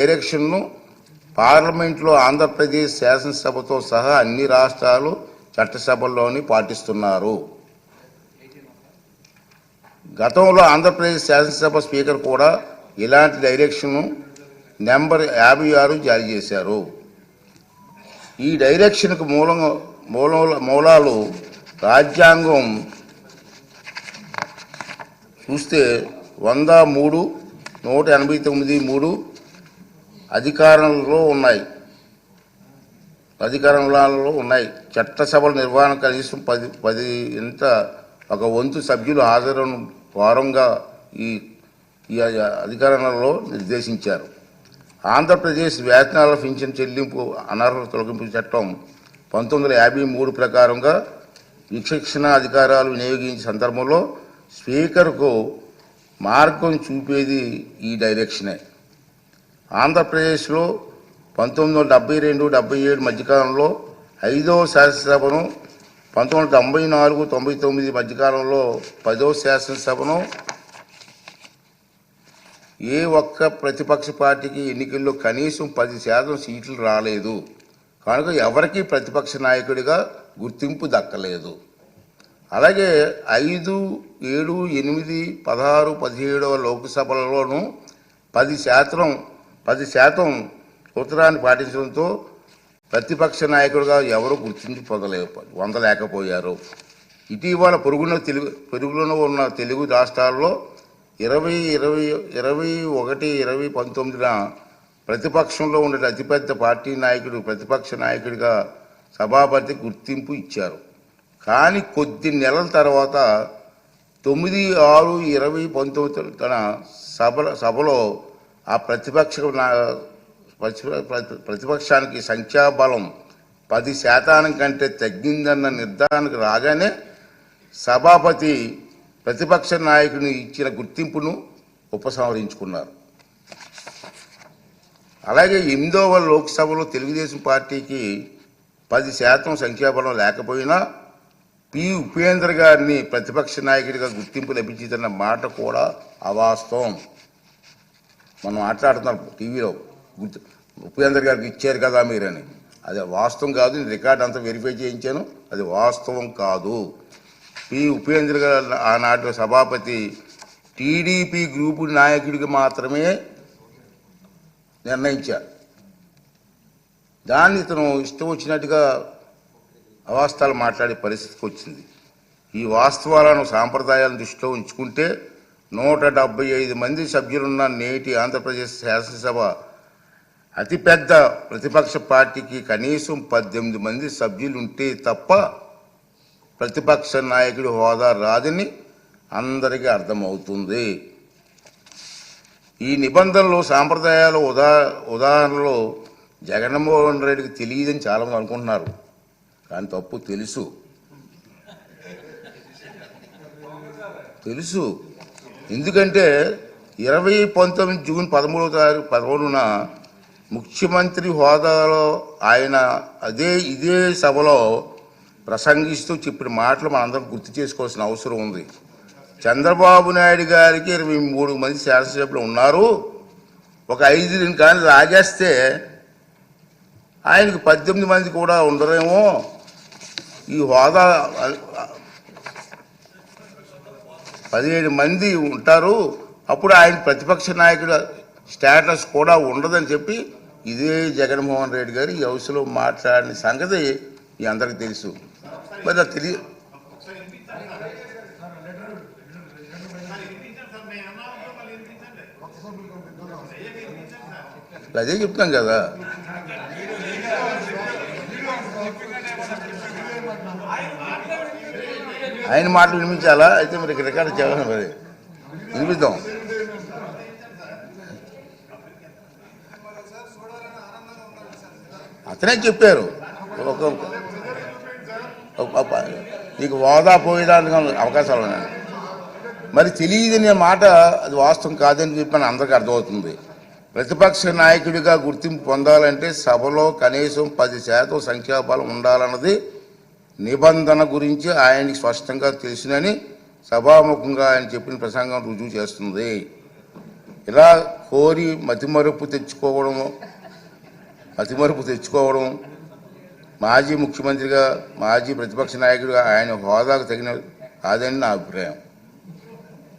డైరెక్షన్ను పార్లమెంట్లో ఆంధ్రప్రదేశ్ శాసనసభతో సహా అన్ని రాష్ట్రాలు చట్టసభల్లోని పాటిస్తున్నారు. గతంలో ఆంధ్రప్రదేశ్ శాసనసభ స్పీకర్ కూడా ఇలాంటి డైరెక్షన్ను నెంబర్ యాభై ఆరు జారీ చేశారు. ఈ డైరెక్షన్కు మూలం మూల మూలాలు రాజ్యాంగం చూస్తే వంద మూడు నూట ఎనభై తొమ్మిది మూడు అధికారంలో ఉన్నాయి. అధికారంలో ఉన్నాయి. చట్టసభల నిర్వహణ కనీసం పది పది ఇంత ఒక వంతు సభ్యులు హాజరును వారంగా ఈ ఈ అధికారంలో నిర్దేశించారు. ఆంధ్రప్రదేశ్ వేతనాల పింఛన్ చెల్లింపు అనర్హత తొలగింపు చట్టం పంతొమ్మిది యాభై మూడు ప్రకారంగా విచక్షణ అధికారాలు వినియోగించే సందర్భంలో స్పీకర్కు మార్గం చూపేది ఈ డైరెక్షనే. ఆంధ్రప్రదేశ్లో పంతొమ్మిది వందల డెబ్బై రెండు డెబ్బై ఏడు మధ్యకాలంలో ఐదవ శాసనసభను పంతొమ్మిది వందల తొంభై నాలుగు తొంభై తొమ్మిది మధ్యకాలంలో పదవ శాసనసభను ఏ ఒక్క ప్రతిపక్ష పార్టీకి ఎన్నికల్లో కనీసం పది శాతం సీట్లు రాలేదు. కనుక ఎవరికీ ప్రతిపక్ష నాయకుడిగా గుర్తింపు దక్కలేదు. అలాగే ఐదు ఏడు ఎనిమిది పదహారు పదిహేడవ లోక్సభలలోనూ పది శాతం పది శాతం ఉత్తరాన్ని పాటించడంతో ప్రతిపక్ష నాయకుడుగా ఎవరు గుర్తించి పొందలే పొందలేకపోయారు. ఇటీవల పొరుగున తెలుగు పొరుగులో ఉన్న తెలుగు రాష్ట్రాల్లో ఇరవై ఇరవై ఇరవై ఒకటి ఇరవై పంతొమ్మిదిన ప్రతిపక్షంలో ఉండే అతిపెద్ద పార్టీ నాయకుడు ప్రతిపక్ష నాయకుడిగా సభాపతి గుర్తింపు ఇచ్చారు. కానీ కొద్ది నెలల తర్వాత తొమ్మిది ఆరు ఇరవై పంతొమ్మిది తన సభ సభలో ఆ ప్రతిపక్ష ప్రతిపక్షానికి సంఖ్యాబలం పది శాతానికి కంటే తగ్గిందన్న నిర్ధారణకు రాగానే సభాపతి ప్రతిపక్ష నాయకుని ఇచ్చిన గుర్తింపును ఉపసంహరించుకున్నారు. అలాగే ఎనిమిదవ లోక్సభలో తెలుగుదేశం పార్టీకి పది శాతం సంఖ్యాబలం లేకపోయినా పి ఉపేంద్ర గారిని ప్రతిపక్ష నాయకుడిగా గుర్తింపు లభించిందన్న మాట కూడా అవాస్తవం. మనం మాట్లాడుతున్నాం టీవీలో. ఉపేందర్ గారికి ఇచ్చారు కదా మీరని. అది వాస్తవం కాదు నేను రికార్డ్ అంతా వెరిఫై చేయించాను. అది వాస్తవం కాదు. పి ఉపేంద్ర గారు ఆనాటి సభాపతి టీడీపీ గ్రూపు నాయకుడికి మాత్రమే నిర్ణయించారు దాన్ని ఇతను ఇష్టం వచ్చినట్టుగా అవాస్తవాలు మాట్లాడే పరిస్థితికి వచ్చింది. ఈ వాస్తవాలను సాంప్రదాయాలను దృష్టిలో ఉంచుకుంటే నూట డెబ్బై ఐదు మంది సభ్యులున్న నేటి ఆంధ్రప్రదేశ్ శాసనసభ అతిపెద్ద ప్రతిపక్ష పార్టీకి కనీసం పద్దెనిమిది మంది సభ్యులుంటే తప్ప ప్రతిపక్ష నాయకుడి హోదా రాదని అందరికీ అర్థమవుతుంది. ఈ నిబంధనలు సాంప్రదాయాల ఉదా ఉదాహరణలో జగన్మోహన్ రెడ్డికి తెలియదని చాలామంది అనుకుంటున్నారు. కానీ తప్పు తెలుసు. తెలుసు. ఎందుకంటే ఇరవై పంతొమ్మిది జూన్ పదమూడవ తారీఖు పదమూడున ముఖ్యమంత్రి హోదాలో ఆయన అదే ఇదే సభలో ప్రసంగిస్తూ చెప్పిన మాటలు మనందరం గుర్తు చేసుకోవాల్సిన అవసరం ఉంది. చంద్రబాబు నాయుడు గారికి ఇరవై మూడు మంది శాసనసభ్యులు ఉన్నారు. ఒక ఐదు కానీ రాజేస్తే ఆయనకి పద్దెనిమిది మంది కూడా ఉండరేమో. ఈ హోదా పదిహేడు మంది ఉంటారు అప్పుడు ఆయన ప్రతిపక్ష నాయకుడు స్టేటస్ కూడా ఉండదని చెప్పి ఇదే జగన్మోహన్ రెడ్డి గారు ఈ హౌస్లో మాట్లాడిన సంగతి మీ అందరికి తెలుసు. మరి తెలియ అదే చెప్తాం కదా. ఆయన మాటలు వినిపించాలా? అయితే మరి ఇక్కడ రికార్డు చేయాలి మరి. వినిపిద్దాం. అతనే చెప్పారు. ఒక నీకు వాదా పోయేదానికి అవకాశాలు ఉన్నాయి. మరి తెలియదనే మాట అది వాస్తవం కాదని చెప్పని అందరికీ అర్థమవుతుంది. ప్రతిపక్ష నాయకుడిగా గుర్తింపు పొందాలంటే సభలో కనీసం పది శాతం సంఖ్యాబలం ఉండాలన్నది నిబంధన గురించి ఆయనకి స్పష్టంగా తెలిసినని సభాముఖంగా ఆయన చెప్పిన ప్రసంగం రుజువు చేస్తుంది. ఇలా కోరి మతిమరుపు తెచ్చుకోవడం మతిమరుపు తెచ్చుకోవడం మాజీ ముఖ్యమంత్రిగా మాజీ ప్రతిపక్ష నాయకుడిగా ఆయన హోదాకు తగిన కాదని నా అభిప్రాయం.